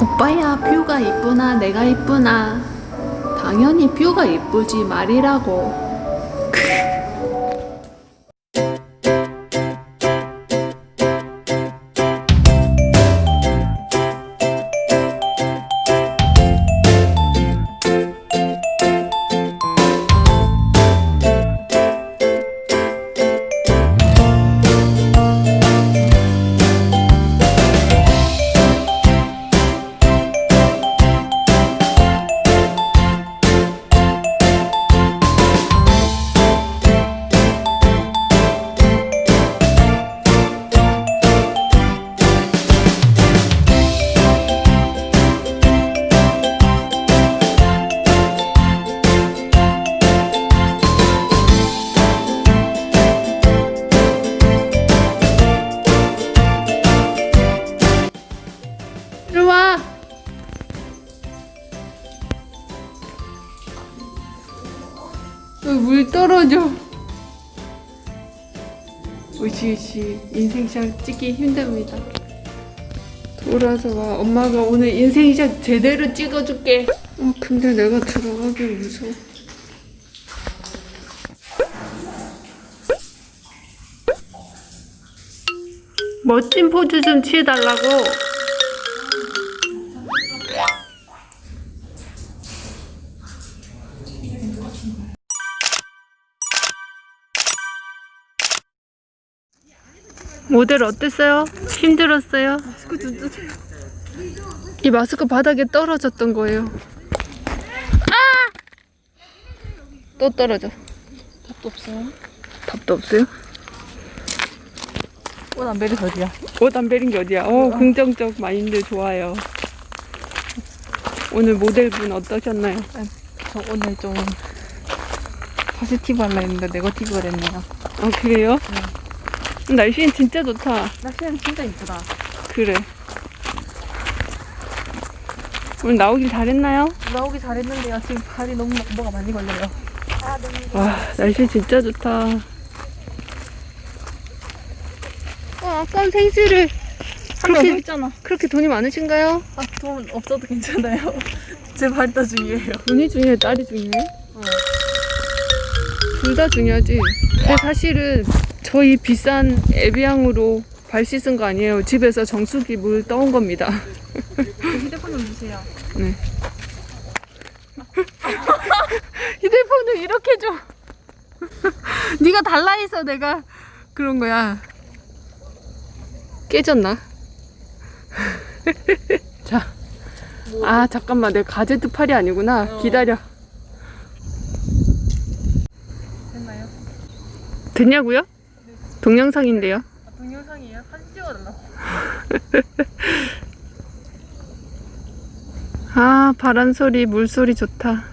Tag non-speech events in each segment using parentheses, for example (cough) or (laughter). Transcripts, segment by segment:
오빠야 뷰가 이쁘나 내가 이쁘나? 당연히 뷰가 이쁘지 말이라고 들어와. 여기 물 떨어져? 으시으시 인생샷 찍기 힘듭니다. 돌아서 와. 엄마가 오늘 인생샷 제대로 찍어줄게. 어 근데 내가 들어가기 무서워. 멋진 포즈 좀 취해달라고 모델 어땠어요? 힘들었어요? 이 마스크 바닥에 떨어졌던 거예요. 아! 또 떨어져. 답도 없어요. 답도 없어요? 꽃안 베리 어디야? 옷 안 베린 게 어디야? 어, 긍정적 마인드 좋아요. 오늘 모델분 어떠셨나요? 저 오늘 좀 포지티브 하려 했는데 네거티브가 됐네요. 아, 그래요? 날씨는 진짜 좋다. 날씨는 진짜 이쁘다. 그래. 오늘 나오길 잘했나요? 나오기 잘했는데요. 지금 발이 너무 뭐가 많이 걸려요. 와, 날씨 진짜 좋다. 어, 아까운 생수를 그렇게- 있잖아. 그렇게 돈이 많으신가요? 아, 돈 없어도 괜찮아요. (laughs) 제 발이 더 중요해요. 돈이 중요해, 딸이 중요해? 둘 다 중요하지. 근데 사실은 저희 비싼 에비앙으로 발 씻은 거 아니에요. 집에서 정수기 물 떠온 겁니다. 휴대폰 좀 주세요. 네. (laughs) 휴대폰을 이렇게 줘. (laughs) 네가 달라 해서 내가 그런 거야. 깨졌나? (laughs) 자. 아, 잠깐만. 내 가제트 팔이 아니구나. 어. 기다려. 됐나요? 됐냐고요? 동영상인데요. 아, 동영상이에요? 사진 찍어달라고. (laughs) 아, 바람 소리, 물 소리 좋다.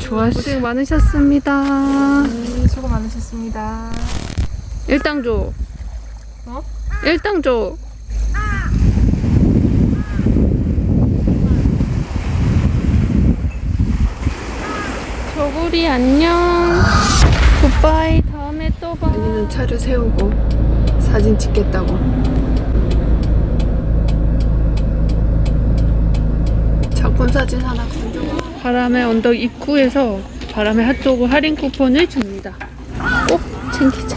좋았어. 고생 많으셨습니다. 네, 수고 많으셨습니다. 일당 줘. 어? 일당 줘. 저구리 안녕. 굿바이. 다음에 또 봐. 아니는 차를 세우고 사진 찍겠다고. 작품 사진 하나 건져. 바람의 언덕 입구에서 바람의 핫도그 할인 쿠폰을 줍니다. 꼭 챙기자.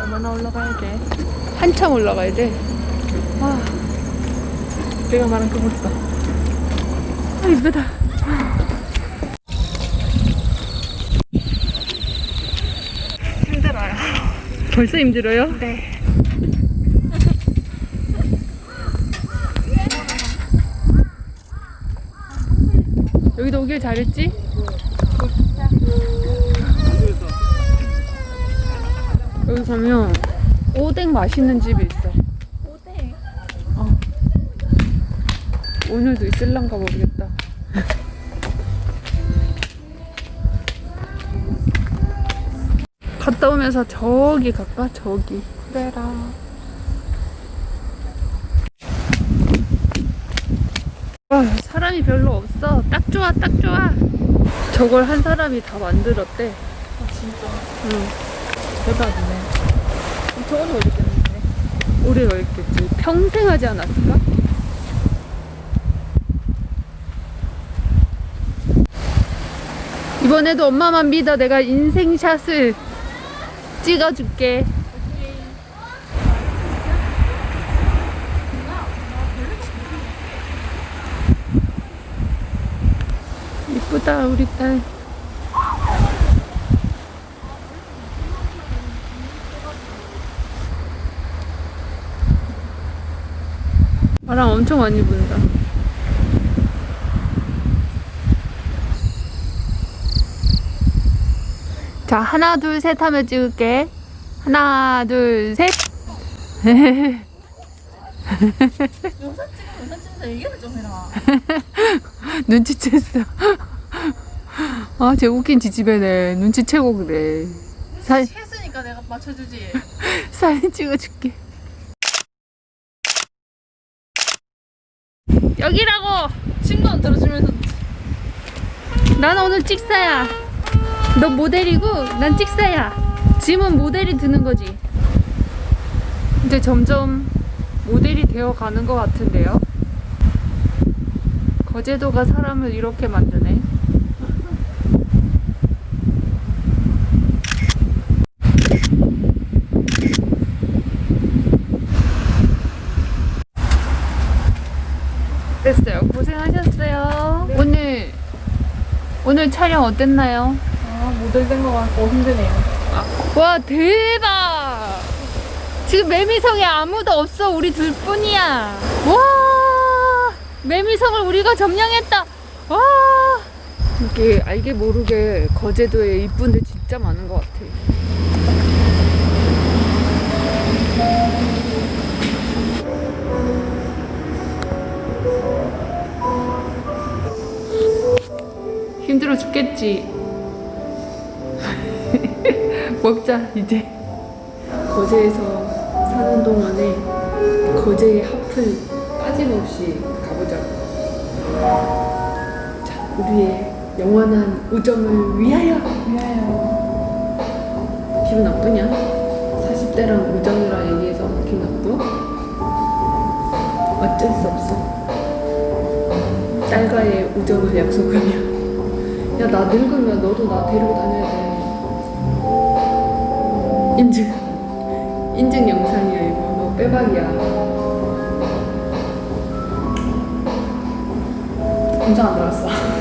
얼마나 올라가야 돼? 한참 올라가야 돼. 내가 말한 그 벌써. 아, 이쁘다. 힘들어요. 벌써 힘들어요? 네. 여기도 오길 잘했지? 여기 가면 오뎅 맛있는 집이 있어. 오뎅. 오늘도 있을란가 모르겠다. 갔다 오면서 저기 갈까? 저기. 그래라. 와, 사람이 사람이 별로 없어. 딱 좋아, 딱 좋아. 저걸 한 사람이 다 만들었대. 아 진짜 응. 대박이네. 저거는 어디 있겠는데? 오래 걸렸겠지. 평생 하지 않았을까? 이번에도 엄마만 믿어. 내가 인생샷을 찍어줄게. 이쁘다, 우리 딸. 바람 엄청 많이 분다. 자, 하나, 둘, 셋 하면 찍을게. 하나, 둘, 셋. 영상 찍으면 영상 찍는다 얘기를 좀 해라. 눈치챘어. 아, 쟤 웃긴 지지배네. 눈치채고 그래. 사, 했으니까 내가 맞춰주지. (laughs) 사진 찍어줄게. 여기라고! 친구 안 들어주면서 나는 오늘 찍사야. 너 모델이고 난 찍사야. 짐은 모델이 드는 거지. 이제 점점 모델이 되어 가는 것 같은데요. 거제도가 사람을 이렇게 만드네. 됐어요. 고생하셨어요. 오늘 오늘 촬영 어땠나요? 아 모델 된 거 같고 힘드네요. 와 대박! 지금 매미성에 아무도 없어 우리 둘뿐이야. 와 매미성을 우리가 점령했다. 와 이게 알게 모르게 거제도에 이쁜 데 진짜 많은 것 같아. 힘들어 죽겠지. (laughs) 먹자 이제 거제에서 사는 동안에 거제의 핫플 빠짐없이 가보자고 자 우리의 영원한 우정을 위하여 미안해요. 기분 나쁘냐? 40대랑 우정이라 얘기해서 기분 나빠? 어쩔 수 없어 딸과의 우정을 약속하며 야 나 늙으면 너도 나 데리고 다녀야 돼 인증 인증 영상이야 이거 너 빼박이야 인정 안 들었어.